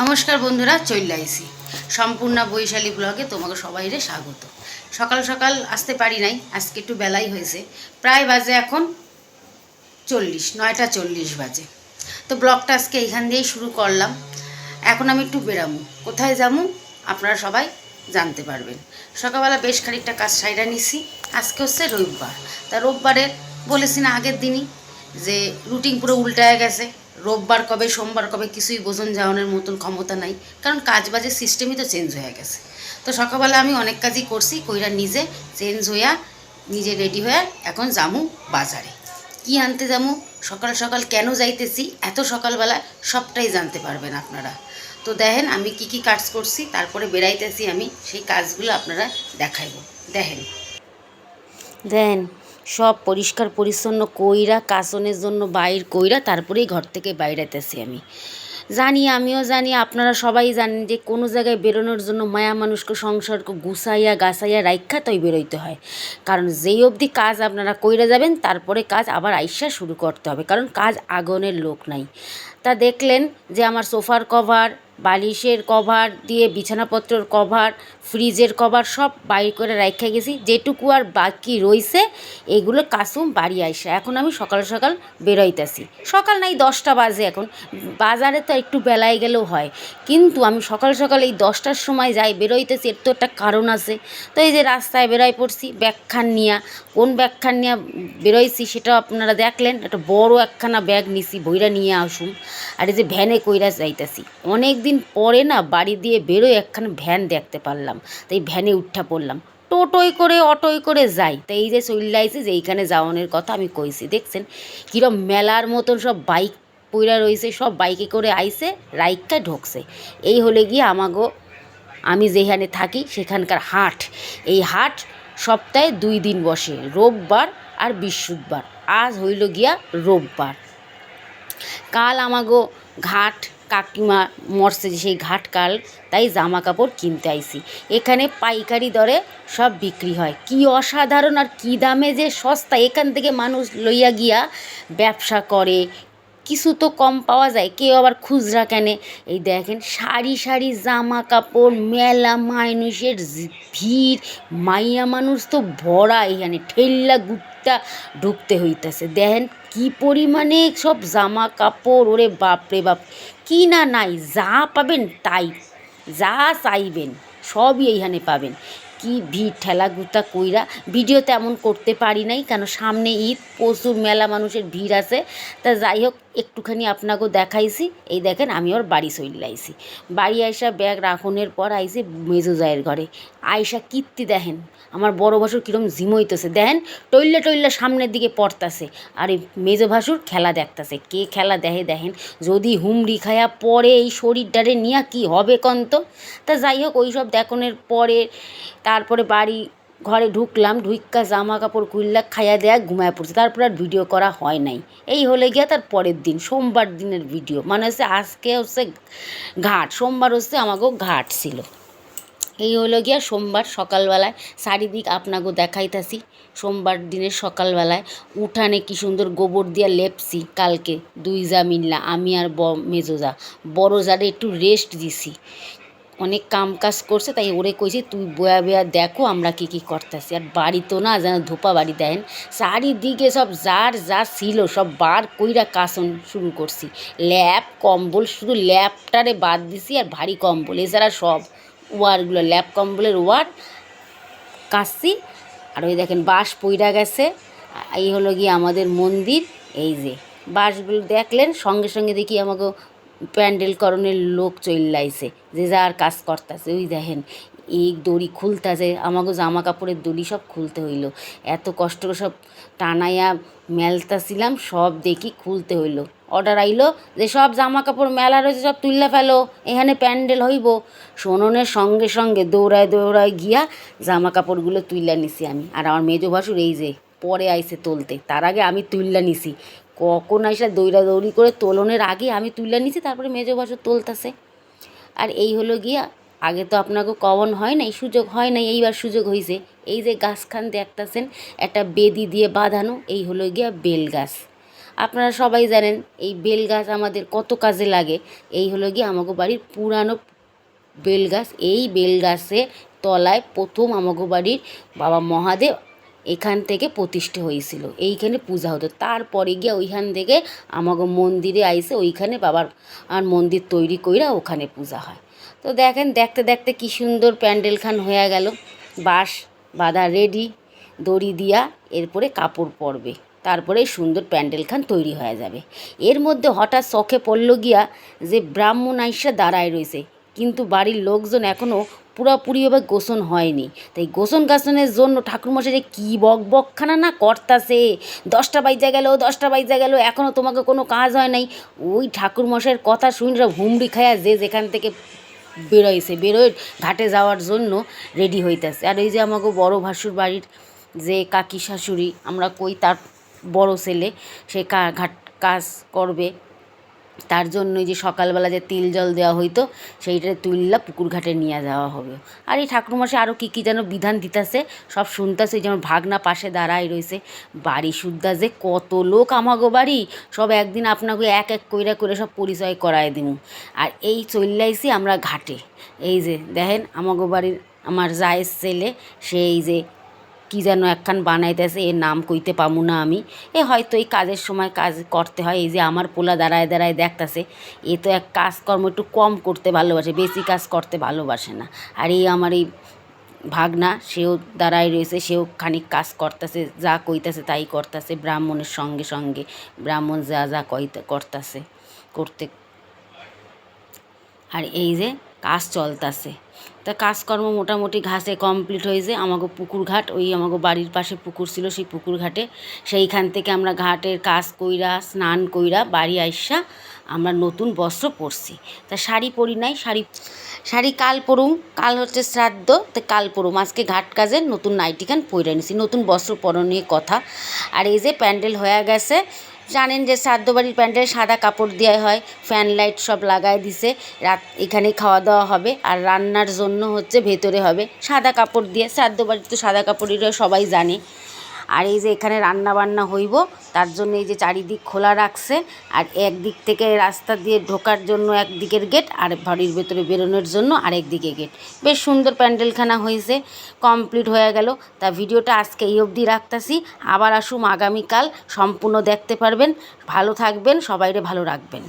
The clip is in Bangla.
নমস্কার বন্ধুরা চলে আইসি সম্পূর্ণ বৈশালী ব্লগে তোমাকে সবাইরে স্বাগত। সকাল সকাল আসতে পারি নাই, আজকে একটু বেলাই হয়েছে। প্রায় বাজে এখন চল্লিশ, নয়টা চল্লিশ বাজে। তো ব্লগটা আজকে এখান দিয়েই শুরু করলাম। এখন আমি একটু বেরামু কোথায় যাব আপনারা সবাই জানতে পারবেন। সকালবেলা বেশ খানিকটা কাজ সাইডা নিছি। আজকে হচ্ছে রবিবার। তা রোববারের বলেছি না আগের দিনই যে রুটিন পুরো উল্টায় গেছে। রোববার কবে, সোমবার কবে কিছুই বোঝন যাওয়ানোর মতন ক্ষমতা নাই, কারণ কাজ বাজের সিস্টেমই তো চেঞ্জ হয়ে গেছে। তো সকালবেলা আমি অনেক কাজই করছি, কইরা নিজে চেঞ্জ হইয়া, নিজে রেডি হয়ে এখন যামু বাজারে। কি আনতে যামু? সকাল সকাল কেন যাইতেছি? এত সকালবেলা সবটাই জানতে পারবেন আপনারা। তো দেখেন আমি কি কি কাজ করছি, তারপরে বেড়াইতেছি আমি, সেই কাজগুলো আপনারা দেখাইব। দেখেন। দেন। সব পরিষ্কার, পরিচ্ছন্ন কইরা, কাসনের জন্য বাইর কইরা তারপরেই ঘর থেকে বাইরেতেছি আমি। জানি, আমিও জানি, আপনারা সবাই জানেন যে কোনো জায়গায় বেরোনোর জন্য মায়া মানুষকে সংসারকে গুছাইয়া, গাছাইয়া রাইখা তৈ বেরোইতে হয়। কারণ যেই অবধি কাজ আপনারা কইরা যাবেন, তারপরে কাজ আবার আইসা শুরু করতে হবে। কারণ কাজ আগনের লোক নাই। তা দেখলেন যে আমার সোফার কভার বালিশের কভার দিয়ে, বিছানাপত্রর কভার, ফ্রিজের কভার সব বাইর করে রাখা গেছি। যেটুকু আর বাকি রইছে, এগুলো কাসুম বাড়ি আইসা। এখন আমি সকাল সকাল বেরোইতেছি। সকাল নাই, দশটা বাজে এখন। বাজারে তো একটু বেলায় গেলেও হয়। কিন্তু আমি সকাল সকাল এই দশটার সময় যাই, বেরোইতেছি, এর তো একটা কারণ আছে। তো এই যে রাস্তায় বেরোয় পড়ছি, ব্যাগখান নিয়া। কোন ব্যাগখান নিয়ে বেরোইছি সেটাও আপনারা দেখলেন। একটা বড় একখানা ব্যাগ নিছি, বইরা নিয়ে আসুন। আর এই যে ভ্যানে কইরা যাইতেছি। অনেক দিন পরে না বাড়ি দিয়ে বেরোয় একখান ভ্যান দেখতে পারলাম। তাই ভ্যানে উঠা পড়লাম। টোটোই করে অটোই করে যাই। তাই এই যে চলে আইছি যে এইখানে যাওয়ানোর কথা আমি কইছি। দেখছেন কিরম মেলার মতন সব বাইক পইরা রয়েছে সব বাইকে করে আইসে রাইকা ঢুকছে। এই হলে গিয়ে আমাগো, আমি যেখানে থাকি সেখানকার হাট। এই হাট সপ্তাহে দুই দিন বসে, রোববার আর বৃহস্পতিবার। আজ হইল গিয়া রোববার। কাল আমাগো ঘাট কাকিমা মরছে যে সেই ঘাটকাল, তাই জামা কাপড় কিনতে আইসি এখানে পাইকারি দরে সব বিক্রি হয়। কি অসাধারণ আর কি দামে যে সস্তা। এখান থেকে মানুষ লইয়া গিয়া ব্যবসা করে কিছু তো কম পাওয়া যায়। কেউ আবার খুচরা কেনে। এই দেখেন সারি সারি জামা কাপড়, মেলা মানুষের ভিড়, মাইয়া মানুষ তো ভরা এখানে। ঠেল্লা গুত্তা ঢুকতে হইতাছে। দেখেন কি পরিমাণে সব জামা কাপড়, ওরে বাপরে বাপ। কি না নাই, যা পাবেন তাই। যা চাইবেন, সবই এইখানে পাবেন। কি ভিড়, ঠেলা গুতা কইরা। ভিডিও তেমন করতে পারি নাই, কেন সামনে ঈদ, প্রচুর মেলা মানুষের ভিড় আছে। তা যাই হোক একটুখানি আপনাকেও দেখাইছি। এই দেখেন আমি ওর বাড়ি চলে আইছি। বাড়ি আইসা ব্যাগ রাখনের পর আইসি মেজো জায়ের ঘরে। আইসা কীর্তি দেখেন, আমার বড় ভাসুর কীরকম ঝিমইতেছে দেখেন, টইল্লা টইল্লা সামনের দিকে পড়তাছে। আর এই মেজো ভাসুর খেলা দেখতাছে, কে খেলা দেখে দেখেন? যদি হুমড়ি খায়া পরে এই শরীরটারে নিয়া কি হবে কন্ত? তা যাই হোক ওই সব দেখনের পরে তারপরে বাড়ি ঘরে ঢুকলাম, ঢুইক্কা জামা কাপড় খুললা খাইয়া দেয়া ঘুমায় পড়ছে। তারপর আর ভিডিও করা হয় নাই। এই হলে গিয়া তার পরের দিন, সোমবার দিনের ভিডিও মানে হচ্ছে আজকে হচ্ছে ঘাট, সোমবার হচ্ছে আমাকেও ঘাট ছিল। এই হলো গিয়া সোমবার সকালবেলায়। চারিদিক আপনাকে দেখাইতাছি, সোমবার দিনের সকালবেলায়। উঠানে কি সুন্দর গোবর দিয়া লেপছি কালকে। দুই যা মিললা, আমি আর ব মেজোজা বড় যারে একটু রেস্ট দিছি। অনেক কাম কাজ করছে, তাই ওরে কইছি, তুই বয়া বয়া দেখো আমরা কি কি করতেছি। আর বাড়ি তো না যেন ধোপা বাড়ি দেন চারিদিকে সব যার যা ছিল, সব বার কইরা কাসন শুরু করছি। ল্যাপ, কম্বল, শুধু ল্যাপটারে বাদ দিছি আর ভারী কম্বল। এছাড়া সব ওয়ারগুলো, ল্যাপ কম্বলের ওয়ার কাশছি। আর ওই দেখেন বাঁশ পইরা গেছে। এই হলো গিয়ে আমাদের মন্দির। এই যে বাঁশগুলো দেখলেন, সঙ্গে সঙ্গে দেখি আমাকে প্যান্ডেল করণের লোক চইল্লাইছে, যে যার কাজ করতেছে। ওই দেখেন এই দড়ি খুলতেছে আমাকে জামা কাপড়ের দড়ি সব খুলতে হইল। এত কষ্ট সব টানাইয়া মেলতাছিলাম, সব দেখি খুলতে হইল। অর্ডার আইলো যে সব জামা কাপড় মেলা রয়েছে, সব তুললে ফেলো, এখানে প্যান্ডেল হইব। সোননের সঙ্গে সঙ্গে দৌড়ায় দৌড়ায় গিয়া জামা কাপড়গুলো তুইলা নিছি আমি। আর আমার মেজো ভাসুর এই যে, পরে আইসে তুলতে, তার আগে আমি তুইলা নিছি। কখন আইসা দৌড়া দৌড়ি করে তোলনের আগে আমি তুলে নিছি, তারপরে মেজো ভাসুর তুলতাছে। আর এই হলো গিয়া, আগে তো আপনাকে কমন হয় নাই, সুযোগ হয় নাই, এইবার সুযোগ হয়েছে এই যে গাছখান দেখতেছেন, একটা বেদি দিয়ে বাঁধানো, এই হলো গিয়া বেল গাছ। আপনারা সবাই জানেন, এই বেল গাছ আমাদের কত কাজে লাগে। এই হলো গিয়ে আমাকে বাড়ির পুরানো বেল গাছ। এই বেল গাছের তলায় প্রথম আমাকে বাড়ির বাবা মহাদেব এখান থেকে প্রতিষ্ঠা হয়েছিল। এইখানে পূজা হতো। তারপরে গিয়ে ওইখান থেকে আমাকে মন্দিরে আইসে ওইখানে বাবার আর মন্দির তৈরি কইরা ওখানে পূজা হয়। তো দেখেন, দেখতে দেখতে কি সুন্দর প্যান্ডেলখান হয়ে গেল। বাঁশ বাঁধা রেডি দড়ি দিয়া এরপরে কাপড় পরবে। তারপরে সুন্দর প্যান্ডেলখান তৈরি হয়ে যাবে। এর মধ্যে হঠাৎ শখে পড়ল গিয়া যে ব্রাহ্মণ আইসা দাঁড়ায় রয়েছে। কিন্তু বাড়ির লোকজন এখনও পুরোপুরিভাবে গোসন হয়নি। তাই গোসন গাছনের জন্য ঠাকুরমশাই যে কী বক বকখানা না করতাছে? দশটা বাইজা গেল, দশটা বাইজা গেল এখনও তোমাকে কোনো কাজ হয় নাই। ওই ঠাকুরমশাইয়ের কথা শুনে হুমড়ি খায়া যে যেখান থেকে বেরোইছে বেরোয় ঘাটে যাওয়ার জন্য রেডি হইতেছে। আর এই যে আমাকে বড় ভাসুর বাড়ির যে কাকি শাশুড়ি, আমরা কই তার বড় ছেলে, সে কা- ঘাট কাজ করবে। তার জন্য যে সকালবেলা যে তিল জল দেওয়া হইতো, সেইটা তুললা পুকুর ঘাটে নিয়ে যাওয়া হবে। আর এই ঠাকুরমশাই আরও কী কী যেন বিধান দিতেছে, সব শুনতেছে, যেমন ভাগনা পাশে দাঁড়ায় রয়েছে বাড়ি সুদ্ধা যে কত লোক আমাগো বাড়ি, সব একদিন আপনাকে এক এক কইরা করে সব পরিচয় করায় দিমু। আর এই চল্লাইছি আমরা ঘাটে, এই যে দেখেন আমাগো বাড়ির আমার জায়ের ছেলে, সেই যে কি যেন একখান বানাইতেছে, এর নাম কইতে পামু না আমি। এ হয়তো এই কাজের সময় কাজ করতে হয়, এই যে আমার পোলা দাঁড়ায় দাঁড়ায় দেখতাছে, এ তো এক কাজকর্ম একটু কম করতে ভালোবাসে, বেশি কাজ করতে ভালোবাসে না। আর এই আমার এই ভাগনা, সেও দাঁড়ায় রয়েছে, সেও খানিক কাজ করতেছে, যা কইতাছে তাই করতেছে, ব্রাহ্মণের সঙ্গে সঙ্গে, ব্রাহ্মণ যা যা কইতে, করতেছে, করতে। আর এই যে কাজ চলতেছে। তা কাজকর্ম মোটামুটি ঘাসে কমপ্লিট হয়েছে। আমাকে পুকুর ঘাট, ওই আমাকে বাড়ির পাশে পুকুর ছিল সেই পুকুর ঘাটে। সেইখান থেকে আমরা ঘাটের কাজ কইরা, স্নান কইরা বাড়ি আইসা আমরা নতুন বস্ত্র পরছি। তা শাড়ি পরি নাই, শাড়ি শাড়ি কাল পরুম, কাল হচ্ছে শ্রাদ্ধ, তো কাল পরুম। আজকে ঘাট কাজে নতুন নাইটিখান পরে নিছি, নতুন বস্ত্র পরন নিয়ে কথা। আর এই যে প্যান্ডেল হয়ে গেছে জানেন যে শ্রাদ্ধ বাড়ির প্যান্ডেল সাদা কাপড় দেওয়া হয়, ফ্যান লাইট সব লাগায় দিছে, রাত এখানে খাওয়া দাওয়া হবে আর রান্নার জন্য হচ্ছে ভেতরে হবে সাদা কাপড় দিয়ে শ্রাদ্ধ বাড়ির তো সাদা কাপড়েরও সবাই জানে। আর এই যে এখানে রান্না বান্না হইব, তার জন্য এই যে চারিদিক খোলা রাখছে, আর একদিক থেকে রাস্তা দিয়ে ঢোকার জন্য একদিকের গেট, আর বাড়ির ভেতরে বেরোনোর জন্য আরেক দিকে গেট। বেশ সুন্দর প্যান্ডেলখানা হয়েছে, কমপ্লিট হয়ে গেল। তা ভিডিওটা আজকে এই অবধি রাখতাছি, আবার আসুম আগামীকাল, সম্পূর্ণ দেখতে পারবেন। ভালো থাকবেন, সবাইরে ভালো রাখবেন।